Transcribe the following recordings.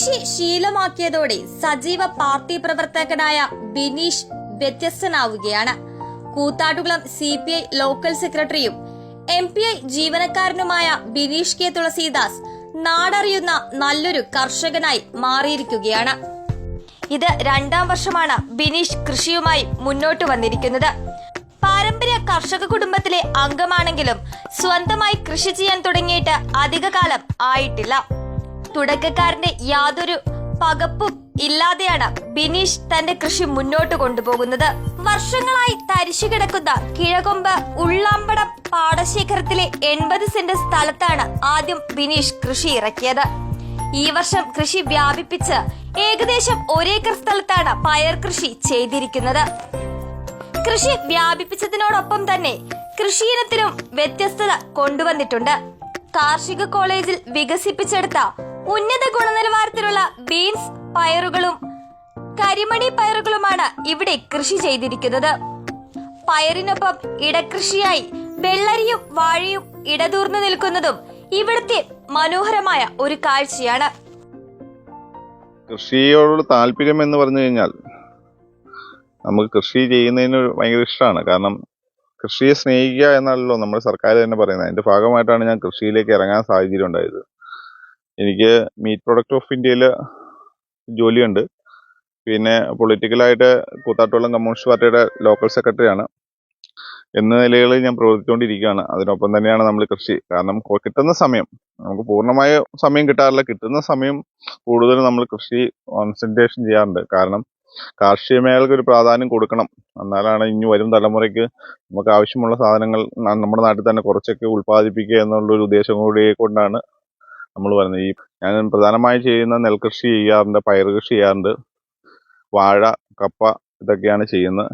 കൃഷി ശീലമാക്കിയതോടെ സജീവ പാർട്ടി പ്രവർത്തകനായ Bineesh വ്യത്യസ്തനാവുകയാണ്. Koothattukulam C P I local സെക്രട്ടറിയും എം പി ഐ ജീവനക്കാരനുമായ ബിനീഷ് കെ തുളസീദാസ് നാടറിയുന്ന നല്ലൊരു കർഷകനായി മാറിയിരിക്കുകയാണ്. ഇത് രണ്ടാം വർഷമാണ് ബിനീഷ് കൃഷിയുമായി മുന്നോട്ട് വന്നിരിക്കുന്നത്. പാരമ്പര്യ കർഷക കുടുംബത്തിലെ അംഗമാണെങ്കിലും സ്വന്തമായി കൃഷി ചെയ്യാൻ തുടങ്ങിയിട്ട് അധികകാലം ആയിട്ടില്ല. തുടക്കക്കാരന്റെ യാതൊരു പകപ്പും ഇല്ലാതെയാണ് ബിനീഷ് തന്റെ കൃഷി മുന്നോട്ട് കൊണ്ടുപോകുന്നത്. വർഷങ്ങളായി തരിശു കിടക്കുന്ന കിഴകൊമ്പ് ഉള്ളാമ്പടം പാടശേഖരത്തിലെ എൺപത് സെന്റ് സ്ഥലത്താണ് ആദ്യം ബിനീഷ് കൃഷി ഇറക്കിയത്. ഈ വർഷം കൃഷി വ്യാപിപ്പിച്ച് ഏകദേശം ഒരേക്കർ സ്ഥലത്താണ് പയർ കൃഷി ചെയ്തിരിക്കുന്നത്. കൃഷി വ്യാപിപ്പിച്ചതിനോടൊപ്പം തന്നെ കൃഷിയിനത്തിനും വ്യത്യസ്തത കൊണ്ടുവന്നിട്ടുണ്ട്. കാർഷിക കോളേജിൽ വികസിപ്പിച്ചെടുത്ത ഉന്നത ഗുണനിലവാരത്തിലുള്ള ബീൻസ് പയറുകളും കരിമണി പയറുകളുമാണ് ഇവിടെ കൃഷി ചെയ്തിരിക്കുന്നത്. പയറിനൊപ്പം ഇടകൃഷിയായി വെള്ളരിയും വാഴയും ഇടതൂർന്നു നിൽക്കുന്നതും ഇവിടുത്തെ മനോഹരമായ ഒരു കാഴ്ചയാണ്. കൃഷിയോടുള്ള താല്പര്യം എന്ന് പറഞ്ഞു കഴിഞ്ഞാൽ നമുക്ക് കൃഷി ചെയ്യുന്നതിന് ഭയങ്കര ഇഷ്ടമാണ്. കാരണം കൃഷിയെ സ്നേഹിക്കുക എന്നല്ലോ നമ്മുടെ സർക്കാർ തന്നെ പറയുന്നത്. അതിന്റെ ഭാഗമായിട്ടാണ് ഞാൻ കൃഷിയിലേക്ക് ഇറങ്ങാൻ സാഹചര്യം ഉണ്ടായത്. എനിക്ക് മീറ്റ് പ്രൊഡക്റ്റ് ഓഫ് ഇന്ത്യയിൽ ജോലിയുണ്ട്. പിന്നെ പൊളിറ്റിക്കലായിട്ട് കൂത്താട്ടുകുളം കമ്മ്യൂണിസ്റ്റ് പാർട്ടിയുടെ ലോക്കൽ സെക്രട്ടറിയാണ് എന്ന നിലകളിൽ ഞാൻ പ്രവർത്തിച്ചുകൊണ്ടിരിക്കുകയാണ്. അതിനൊപ്പം തന്നെയാണ് നമ്മൾ കൃഷി. കാരണം കിട്ടുന്ന സമയം നമുക്ക് പൂർണമായ സമയം കിട്ടാറില്ല. കിട്ടുന്ന സമയം കൂടുതൽ നമ്മൾ കൃഷി കോൺസെൻട്രേഷൻ ചെയ്യാറുണ്ട്. കാരണം കാർഷിക മേഖലയ്ക്ക് ഒരു പ്രാധാന്യം കൊടുക്കണം. എന്നാലാണ് ഇനി വരും തലമുറയ്ക്ക് നമുക്ക് ആവശ്യമുള്ള സാധനങ്ങൾ നമ്മുടെ നാട്ടിൽ തന്നെ കുറച്ചൊക്കെ ഉൽപ്പാദിപ്പിക്കുക എന്നുള്ളൊരു ഉദ്ദേശം കൂടി കൊണ്ടാണ് നമ്മൾ പറയുന്നത് ഈ ഞാൻ പ്രധാനമായി ചെയ്യുന്ന നെൽകൃഷി ചെയ്യാറുണ്ട് പയർ കൃഷി ചെയ്യാറുണ്ട്. വാഴ കപ്പ ഇതൊക്കെയാണ് ചെയ്യുന്നത്.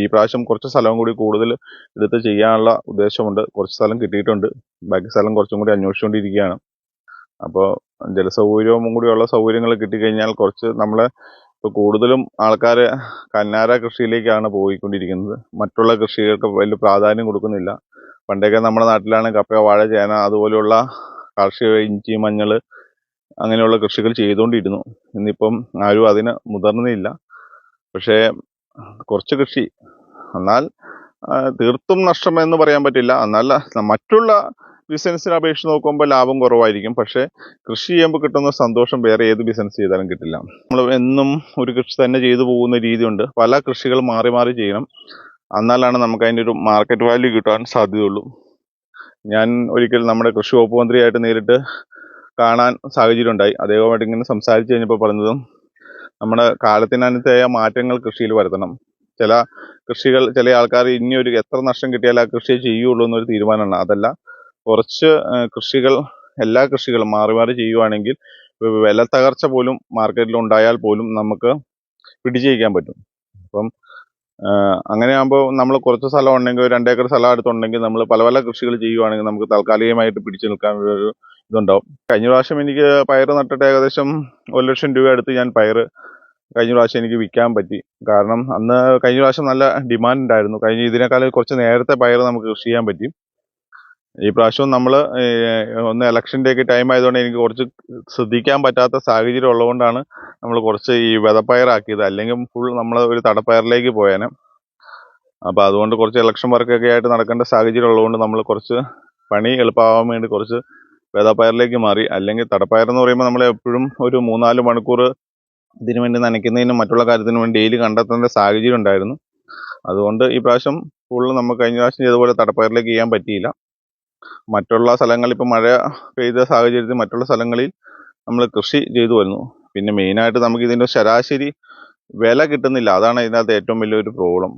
ഈ പ്രാവശ്യം കുറച്ച് സ്ഥലവും കൂടി കൂടുതൽ എടുത്ത് ചെയ്യാനുള്ള ഉദ്ദേശമുണ്ട്. കുറച്ച് സ്ഥലം കിട്ടിയിട്ടുണ്ട്. ബാക്കി സ്ഥലം കുറച്ചും കൂടി അന്വേഷിച്ചുകൊണ്ടിരിക്കുകയാണ്. അപ്പോൾ ജലസൗകര്യവും കൂടിയുള്ള സൗകര്യങ്ങൾ കിട്ടിക്കഴിഞ്ഞാൽ കുറച്ച് നമ്മൾ ഇപ്പോൾ കൂടുതലും ആൾക്കാർ കന്നാര കൃഷിയിലേക്കാണ് പോയിക്കൊണ്ടിരിക്കുന്നത്. മറ്റുള്ള കൃഷികൾക്ക് വലിയ പ്രാധാന്യം കൊടുക്കുന്നില്ല. പണ്ടൊക്കെ നമ്മുടെ നാട്ടിലാണ് കപ്പ വാഴ ചേന അതുപോലെയുള്ള കാർഷിക ഇഞ്ചി മഞ്ഞൾ അങ്ങനെയുള്ള കൃഷികൾ ചെയ്തുകൊണ്ടിരുന്നു. ഇന്നിപ്പം ആരും അതിന് മുതിർന്നില്ല. പക്ഷേ കുറച്ച് കൃഷി. എന്നാൽ തീർത്തും നഷ്ടം എന്ന് പറയാൻ പറ്റില്ല. എന്നാൽ മറ്റുള്ള ബിസിനസ്സിനെ അപേക്ഷിച്ച് നോക്കുമ്പോൾ ലാഭം കുറവായിരിക്കും. പക്ഷേ കൃഷി ചെയ്യുമ്പോൾ കിട്ടുന്ന സന്തോഷം വേറെ ഏത് ബിസിനസ് ചെയ്താലും കിട്ടില്ല. നമ്മൾ എന്നും ഒരു കൃഷി തന്നെ ചെയ്തു പോകുന്ന രീതിയുണ്ട്. പല കൃഷികൾ മാറി മാറി ചെയ്യണം. എന്നാലാണ് നമുക്ക് അതിന്റെ ഒരു മാർക്കറ്റ് വാല്യൂ കിട്ടാൻ സാധ്യതയുള്ളൂ. ഞാൻ ഒരിക്കൽ നമ്മുടെ കൃഷി വകുപ്പ് മന്ത്രിയായിട്ട് നേരിട്ട് കാണാൻ സാഹചര്യം ഉണ്ടായി അദ്ദേഹമായിട്ട് ഇങ്ങനെ സംസാരിച്ചു കഴിഞ്ഞപ്പോൾ പറഞ്ഞതും നമ്മുടെ കാലത്തിനനുസരിച്ചായ മാറ്റങ്ങൾ കൃഷിയിൽ വരുത്തണം. ചില കൃഷികൾ ചില ആൾക്കാർ ഇനി ഒരു എത്ര നഷ്ടം കിട്ടിയാൽ ആ കൃഷിയെ ചെയ്യുള്ളൂ എന്നൊരു തീരുമാനമാണ്. അതല്ല കുറച്ച് കൃഷികൾ എല്ലാ കൃഷികളും മാറി മാറി ചെയ്യുവാണെങ്കിൽ വില തകർച്ച പോലും മാർക്കറ്റിൽ ഉണ്ടായാൽ പോലും നമുക്ക് പിടിച്ചേക്കാൻ പറ്റും. അപ്പം ആ, അങ്ങനെയാകുമ്പോൾ നമ്മൾ കുറച്ച് സ്ഥലം ഉണ്ടെങ്കിൽ ഒരു രണ്ടേക്കർ സ്ഥലം അടുത്തുണ്ടെങ്കിൽ നമ്മൾ പല പല കൃഷികൾ ചെയ്യുവാണെങ്കിൽ നമുക്ക് താൽക്കാലികമായിട്ട് പിടിച്ചു നിൽക്കാൻ ഒരു ഇതുണ്ടാവും. കഴിഞ്ഞ പ്രാവശ്യം എനിക്ക് പയർ നട്ടിട്ട് ഏകദേശം ഒരു ലക്ഷം രൂപ അടുത്ത് ഞാൻ പയർ കഴിഞ്ഞ പ്രാവശ്യം എനിക്ക് വിൽക്കാൻ പറ്റി. കാരണം അന്ന് കഴിഞ്ഞ പ്രാവശ്യം നല്ല ഡിമാൻഡ് ഉണ്ടായിരുന്നു. കഴിഞ്ഞ ഇതിനേക്കാൾ കുറച്ച് നേരത്തെ പയർ നമുക്ക് കൃഷി ചെയ്യാൻ പറ്റി. ഈ പ്രാവശ്യം നമ്മൾ ഒന്ന് ഇലക്ഷന്റെ ഒക്കെ ടൈം ആയതുകൊണ്ട് എനിക്ക് കുറച്ച് ശ്രദ്ധിക്കാൻ പറ്റാത്ത സാഹചര്യം ഉള്ളതുകൊണ്ടാണ് നമ്മൾ കുറച്ച് ഈ വിതപ്പയറാക്കിയത് അല്ലെങ്കിൽ ഫുൾ നമ്മൾ ഒരു തടപ്പയറിലേക്ക് പോയേനെ. അപ്പോൾ അതുകൊണ്ട് കുറച്ച് ഇലക്ഷൻ വർക്കൊക്കെ ആയിട്ട് നടക്കേണ്ട സാഹചര്യം ഉള്ളതുകൊണ്ട് നമ്മൾ കുറച്ച് പണി എളുപ്പമാവാൻ വേണ്ടി കുറച്ച് വെതപ്പയറിലേക്ക് മാറി. അല്ലെങ്കിൽ തടപ്പയർ എന്ന് പറയുമ്പോൾ നമ്മൾ എപ്പോഴും ഒരു മൂന്നാൽ മണിക്കൂർ ഇതിനു വേണ്ടി നനയ്ക്കുന്നതിനും മറ്റുള്ള കാര്യത്തിനും വേണ്ടി ഡെയിലി കണ്ടെത്തേണ്ട സാഹചര്യം ഉണ്ടായിരുന്നു. അതുകൊണ്ട് ഈ പ്രാവശ്യം ഫുള്ള് നമുക്ക് കഴിഞ്ഞ പ്രാവശ്യം ചെയ്തപോലെ തടപ്പയറിലേക്ക് ചെയ്യാൻ പറ്റിയില്ല. മറ്റുള്ള സ്ഥലങ്ങളിൽ ഇപ്പം മഴ പെയ്ത സാഹചര്യത്തിൽ മറ്റുള്ള സ്ഥലങ്ങളിൽ നമ്മൾ കൃഷി ചെയ്തു വരുന്നു. പിന്നെ മെയിനായിട്ട് നമുക്ക് ഇതിന്റെ ശരാശരി വില കിട്ടുന്നില്ല. അതാണ് ഇതിനകത്ത് ഏറ്റവും വലിയൊരു പ്രോബ്ലം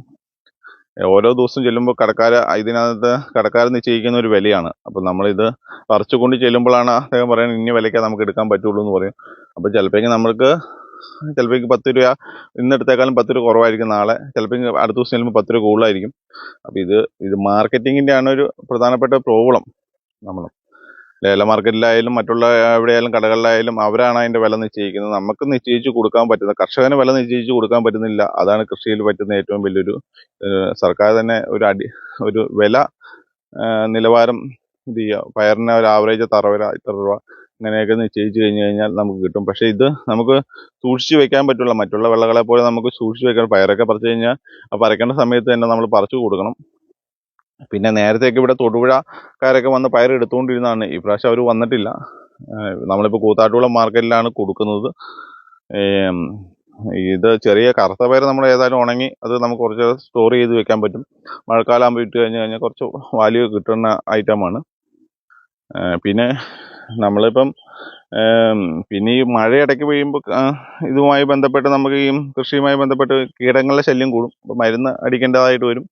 ഓരോ ദിവസം ചെല്ലുമ്പോൾ കടക്കാർ ഇതിനകത്ത് കടക്കാരൻ നിശ്ചയിക്കുന്ന ഒരു വിലയാണ്. അപ്പം നമ്മളിത് പറിച്ചുകൊണ്ട് ചെല്ലുമ്പോഴാണ് അദ്ദേഹം പറയുന്നത് ഇന്ന വിലയ്ക്കാൻ നമുക്ക് എടുക്കാൻ പറ്റുള്ളൂ എന്ന് പറയും. അപ്പോൾ ചിലപ്പോഴേക്കും നമ്മൾക്ക് ചിലപ്പോഴേക്ക് പത്ത് രൂപ ഇന്നെടുത്തേക്കാളും പത്ത് രൂപ കുറവായിരിക്കും നാളെ. ചിലപ്പോൾ അടുത്ത ദിവസം ചെല്ലുമ്പോൾ പത്ത് രൂപ കൂടുതലായിരിക്കും. അപ്പോൾ ഇത് ഇത് മാർക്കറ്റിങ്ങിന്റെ ആണ് ഒരു പ്രധാനപ്പെട്ട പ്രോബ്ലം നമ്മൾ. ലേല മാർക്കറ്റിലായാലും മറ്റുള്ള എവിടെയായാലും കടകളിലായാലും അവരാണ് അതിന്റെ വില നിശ്ചയിക്കുന്നത്. നമുക്ക് നിശ്ചയിച്ച് കൊടുക്കാൻ പറ്റുന്ന കർഷകന് വില നിശ്ചയിച്ച് കൊടുക്കാൻ പറ്റുന്നില്ല. അതാണ് കൃഷിയിൽ പറ്റുന്ന ഏറ്റവും വലിയൊരു സർക്കാർ തന്നെ ഒരു അടി ഒരു വില നിലവാരം ഇത് ചെയ്യുക. പയറിന് ഒരു ആവറേജ് തറവില ഇത്ര രൂപ. ഇങ്ങനെയൊക്കെ നിശ്ചയിച്ചു കഴിഞ്ഞു കഴിഞ്ഞാൽ നമുക്ക് കിട്ടും. പക്ഷെ ഇത് നമുക്ക് സൂക്ഷിച്ചു വെക്കാൻ പറ്റുള്ള മറ്റുള്ള വെള്ളകളെ പോലെ നമുക്ക് സൂക്ഷിച്ചു വെക്കാൻ പയറൊക്കെ പറിച്ചു കഴിഞ്ഞാൽ ആ പറിക്കേണ്ട സമയത്ത് തന്നെ നമ്മൾ പറിച്ചു കൊടുക്കണം. പിന്നെ നേരത്തെയൊക്കെ ഇവിടെ തൊടുപുഴക്കാരൊക്കെ വന്ന് പയർ എടുത്തുകൊണ്ടിരുന്നതാണ്. ഈ പ്രാവശ്യം അവർ വന്നിട്ടില്ല നമ്മളിപ്പോൾ കൂത്താട്ടുകുളം മാർക്കറ്റിലാണ് കൊടുക്കുന്നത്. ഇത് ചെറിയ കറുത്ത പയർ നമ്മൾ ഏതായാലും ഉണങ്ങി അത് നമുക്ക് കുറച്ച് സ്റ്റോർ ചെയ്ത് വെക്കാൻ പറ്റും. മഴക്കാലം ആകുമ്പോൾ ഇട്ട് കഴിഞ്ഞ് കഴിഞ്ഞാൽ കുറച്ച് വാല്യൂ കിട്ടുന്ന ഐറ്റമാണ് പിന്നെ നമ്മളിപ്പം പിന്നെ ഈ മഴ ഇടയ്ക്ക് പെയ്യുമ്പോൾ ഇതുമായി ബന്ധപ്പെട്ട് നമുക്ക് ഈ കൃഷിയുമായി ബന്ധപ്പെട്ട് കീടങ്ങളുടെ ശല്യം കൂടും. അപ്പോൾ മരുന്ന് അടിക്കേണ്ടതായിട്ട് വരും.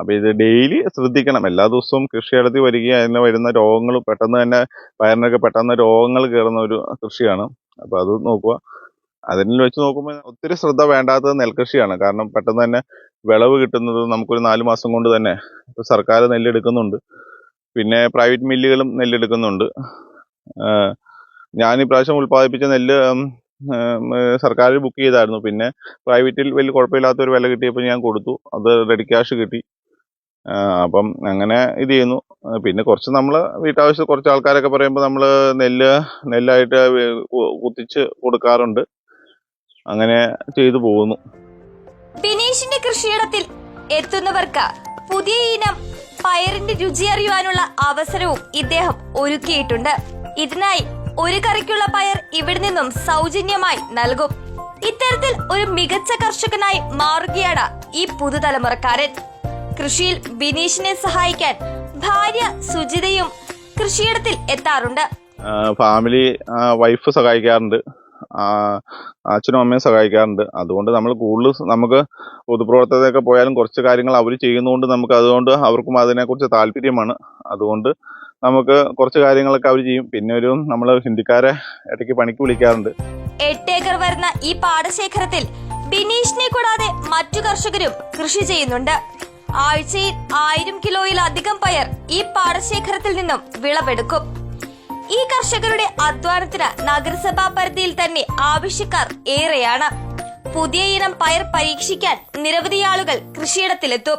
അപ്പോൾ ഇത് ഡെയിലി ശ്രദ്ധിക്കണം. എല്ലാ ദിവസവും കൃഷിയിടത്തിൽ വരിക അതിന് വരുന്ന രോഗങ്ങൾ പെട്ടെന്ന് തന്നെ വയറിനൊക്കെ പെട്ടെന്ന് രോഗങ്ങൾ കയറുന്ന ഒരു കൃഷിയാണ്. അപ്പോൾ അത് നോക്കുക. അതിൽ വെച്ച് നോക്കുമ്പോൾ ഒത്തിരി ശ്രദ്ധ വേണ്ടാത്തത് നെൽകൃഷിയാണ്. കാരണം പെട്ടെന്ന് തന്നെ വിളവ് കിട്ടുന്നത് നമുക്കൊരു നാല് മാസം കൊണ്ട് തന്നെ സർക്കാർ നെല്ലെടുക്കുന്നുണ്ട്. പിന്നെ പ്രൈവറ്റ് മില്ലുകളും നെല്ലെടുക്കുന്നുണ്ട്. ഞാൻ ഇപ്രാവശ്യം പ്രാവശ്യം ഉൽപ്പാദിപ്പിച്ച നെല്ല് സർക്കാർ ബുക്ക് ചെയ്തായിരുന്നു. പിന്നെ പ്രൈവറ്റിൽ വലിയ കുഴപ്പമില്ലാത്ത ഒരു വില കിട്ടിയപ്പോൾ ഞാൻ കൊടുത്തു. അത് റെഡി ക്യാഷ് കിട്ടി. അപ്പം അങ്ങനെ ഇത് ചെയ്യുന്നു. പിന്നെ കുറച്ച് നമ്മൾ വീട്ടാവശ്യം കുറച്ച് ആൾക്കാരൊക്കെ പറയുമ്പോൾ നമ്മൾ നെല്ല് നെല്ലായിട്ട് കുത്തിച്ച് കൊടുക്കാറുണ്ട്. അങ്ങനെ ചെയ്തു പോകുന്നു. ബിനീഷിന്റെ കൃഷിയിടത്തിൽ എത്തുന്നവർക്ക് പുതിയ ഇനം പയറിന്റെ രുചി അറിയുവാനുള്ള അവസരവും ഇദ്ദേഹം ഒരുക്കിയിട്ടുണ്ട്. ഇതിനായി ഒരു കറിക്കുള്ള പയർ ഇവിടെ നിന്നും സൗജന്യമായി നൽകും. ഇത്തരത്തിൽ ഒരു മികച്ച കർഷകനായി മാറുകയാണ് ഈ പുതുതലമുറക്കാരൻ. കൃഷിയിൽ ബിനീഷിനെ സഹായിക്കാൻ ഭാര്യ സുജിതയും കൃഷിയിടത്തിൽ എത്താറുണ്ട്. ഫാമിലി വൈഫ് സഹായിക്കാറുണ്ട്. അച്ഛനും അമ്മയും സഹായിക്കാറുണ്ട്. അതുകൊണ്ട് നമ്മൾ കൂടുതൽ നമുക്ക് പൊതുപ്രവർത്തകരൊക്കെ പോയാലും കുറച്ച് കാര്യങ്ങൾ അവർ ചെയ്യുന്നതുകൊണ്ട് നമുക്ക് അതുകൊണ്ട് അവർക്കും അതിനെക്കുറിച്ച് താല്പര്യമാണ്. അതുകൊണ്ട് നമുക്ക് കുറച്ച് കാര്യങ്ങളൊക്കെ അവർ ചെയ്യും. പിന്നെ ഒരു നമ്മൾ ഹിന്ദിക്കാരെ ഇടയ്ക്ക് പണിക്ക് വിളിക്കാറുണ്ട്. എട്ട് ഏക്കർ വരുന്ന ഈ പാടശേഖരത്തിൽ ബിനീഷിനെ കൂടാതെ മറ്റു കർഷകരും കൃഷി ചെയ്യുന്നുണ്ട്. ആഴ്ചയിൽ ആയിരം കിലോയിലധികം പയർ ഈ പാടശേഖരത്തിൽ നിന്നും വിളവെടുക്കും. ഈ കർഷകരുടെ അധ്വാനത്തിന് നഗരസഭാ പരിധിയിൽ തന്നെ ആവശ്യക്കാർ ഏറെയാണ്. പുതിയ ഇനം പയർ പരീക്ഷിക്കാൻ നിരവധി ആളുകൾ കൃഷിയിടത്തിലെത്തും.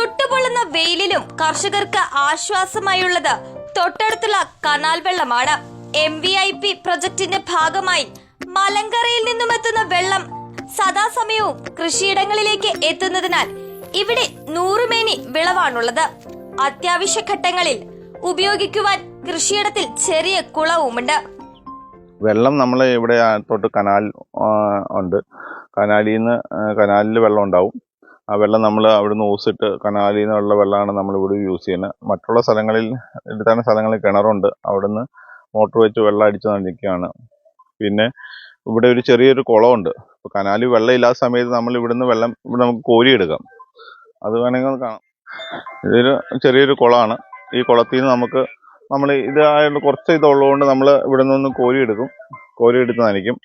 ചുട്ടുപൊള്ളുന്ന വെയിലിലും കർഷകർക്ക് ആശ്വാസമായുള്ളത് തൊട്ടടുത്തുള്ള കനാൽ വെള്ളമാണ്. എം വി ഐ പി പ്രൊജക്ടിന്റെ ഭാഗമായി മലങ്കരയിൽ നിന്നും എത്തുന്ന വെള്ളം സദാസമയവും കൃഷിയിടങ്ങളിലേക്ക് എത്തുന്നതിനാൽ ഇവിടെ നൂറുമേനി വിളവാണുള്ളത്. അത്യാവശ്യ ഘട്ടങ്ങളിൽ ഉപയോഗിക്കുവാൻ കൃഷിയിടത്തിൽ ചെറിയ കുളവുമുണ്ട്. വെള്ളം നമ്മൾ ഇവിടെ തൊട്ട് കനാൽ ഉണ്ട്. കനാലിൽ നിന്ന് കനാലിൽ വെള്ളം ഉണ്ടാവും. ആ വെള്ളം നമ്മൾ അവിടുന്ന് ഓസിട്ട് കനാലിൽ നിന്നുള്ള വെള്ളമാണ് നമ്മൾ ഇവിടെ യൂസ് ചെയ്യുന്നത് മറ്റുള്ള സ്ഥലങ്ങളിൽ എടുത്താന സ്ഥലങ്ങളിൽ കിണറുണ്ട്. അവിടുന്ന് മോട്ടർ വെച്ച് വെള്ളം അടിച്ചു നിൽക്കുകയാണ് പിന്നെ ഇവിടെ ഒരു ചെറിയൊരു കുളമുണ്ട്. ഇപ്പോൾ കനാലിൽ വെള്ളം ഇല്ലാത്ത സമയത്ത് നമ്മൾ ഇവിടുന്ന് വെള്ളം ഇവിടെ നമുക്ക് കോരിയെടുക്കാം. അത് വേണമെങ്കിൽ കാണാം. ഇതൊരു ചെറിയൊരു കുളമാണ്. ഈ കുളത്തിൽ നിന്ന് നമുക്ക് നമ്മൾ ഇത് ആയതുകൊണ്ട് കുറച്ച് ഇതുള്ളതുകൊണ്ട് നമ്മൾ ഇവിടെ നിന്ന് കോരിയെടുക്കും. കോരിയെടുത്ത് നനയ്ക്കും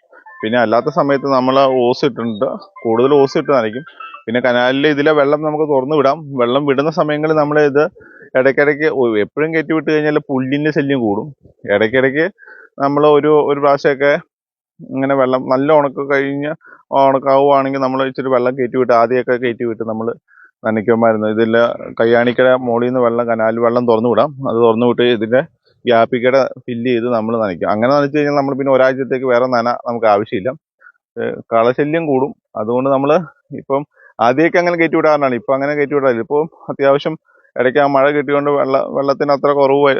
പിന്നെ അല്ലാത്ത സമയത്ത് നമ്മൾ ഓസ് ഇട്ടിട്ടുണ്ട്. കൂടുതൽ ഓസ് ഇട്ട് നനയ്ക്കും പിന്നെ കനാലിൽ ഇതിലെ വെള്ളം നമുക്ക് തുറന്നു വിടാം. വെള്ളം വിടുന്ന സമയങ്ങളിൽ നമ്മൾ ഇത് ഇടയ്ക്കിടയ്ക്ക് എപ്പോഴും കയറ്റി വിട്ട് കഴിഞ്ഞാൽ പുല്ലിന്റെ ശല്യം കൂടും. ഇടയ്ക്കിടയ്ക്ക് നമ്മൾ ഒരു ഒരു പ്രാവശ്യമൊക്കെ ഇങ്ങനെ വെള്ളം നല്ല ഉണക്ക് കഴിഞ്ഞ് ഉണക്കാവുകയാണെങ്കിൽ നമ്മൾ ഇച്ചിരി വെള്ളം കയറ്റി വിട്ട് ആദ്യമൊക്കെ കയറ്റി വിട്ട് നമ്മൾ നനയ്ക്കുമായിരുന്നു. ഇതിൽ കയ്യാണിക്കട മുകളിൽ നിന്ന് വെള്ളം കനാൽ വെള്ളം തുറന്നു വിടാം. അത് തുറന്നു വിട്ട് ഇതിന്റെ ഗ്യാപ്പിക്കട ഫില്ല് ചെയ്ത് നമ്മൾ നനയ്ക്കും. അങ്ങനെ നനച്ച് കഴിഞ്ഞാൽ നമ്മൾ പിന്നെ ഒരാഴ്ചത്തേക്ക് വേറെ നന നമുക്ക് ആവശ്യമില്ല. കളശല്യം കൂടും. അതുകൊണ്ട് നമ്മൾ ഇപ്പം ആദ്യമൊക്കെ അങ്ങനെ കയറ്റി വിടാറുണ്ടാണ് ഇപ്പം അങ്ങനെ കയറ്റി വിടാറില്ല. ഇപ്പോൾ അത്യാവശ്യം ഇടയ്ക്ക് ആ മഴ കിട്ടിയോണ്ട് വെള്ള വെള്ളത്തിന് അത്ര കുറവ്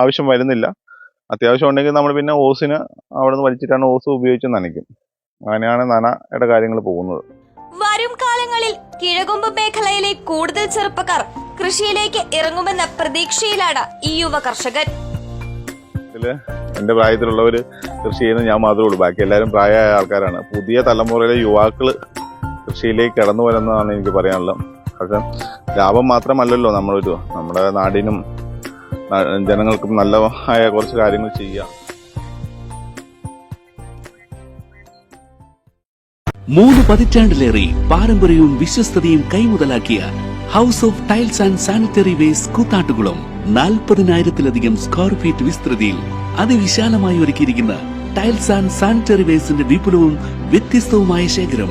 ആവശ്യം വരുന്നില്ല. അത്യാവശ്യം ഉണ്ടെങ്കിൽ നമ്മൾ പിന്നെ ഓസിന് അവിടെ നിന്ന് വലിച്ചിട്ടാണ് ഓസ് ഉപയോഗിച്ച് നനയ്ക്കും. അങ്ങനെയാണ് ഇട കാര്യങ്ങൾ പോകുന്നത്. വരും കാലങ്ങളിൽ കിഴകൊമ്പ് മേഖലയിലെ കൂടുതൽ ചെറുപ്പക്കാർ കൃഷിയിലേക്ക് ഇറങ്ങുമെന്ന പ്രതീക്ഷയിലാണ് ഈ യുവ കർഷകൻ. എന്റെ പ്രായത്തിലുള്ളവർ കൃഷി ചെയ്യുന്നത് ഞാൻ മാത്രമേ ഉള്ളൂ. ബാക്കി എല്ലാവരും പ്രായമായ ആൾക്കാരാണ്. പുതിയ തലമുറയിലെ യുവാക്കൾ കൃഷിയിലേക്ക് കടന്നു വരുന്നതാണ് എനിക്ക് പറയാനുള്ളത്. പക്ഷെ ലാഭം മാത്രമല്ലല്ലോ നമ്മളൊരു നമ്മുടെ നാടിനും ജനങ്ങൾക്കും നല്ല ആയ കുറച്ച് കാര്യങ്ങൾ ചെയ്യുക. മൂന്ന് പതിറ്റാണ്ടിലേറെ പാരമ്പര്യവും വിശ്വസ്തയും കൈമുതലാക്കിയ house of tiles and sanitary waste Koothattukulam നാൽപ്പതിനായിരത്തിലധികം സ്ക്വയർ ഫീറ്റ് വിസ്തൃതിയിൽ അതിവിശാലമായി ഒരുക്കിയിരിക്കുന്ന ടൈൽസ് ആൻഡ് സാനിറ്ററി വേസ്റ്റിന്റെ വിപുലവും വ്യത്യസ്തവുമായ ശേഖരം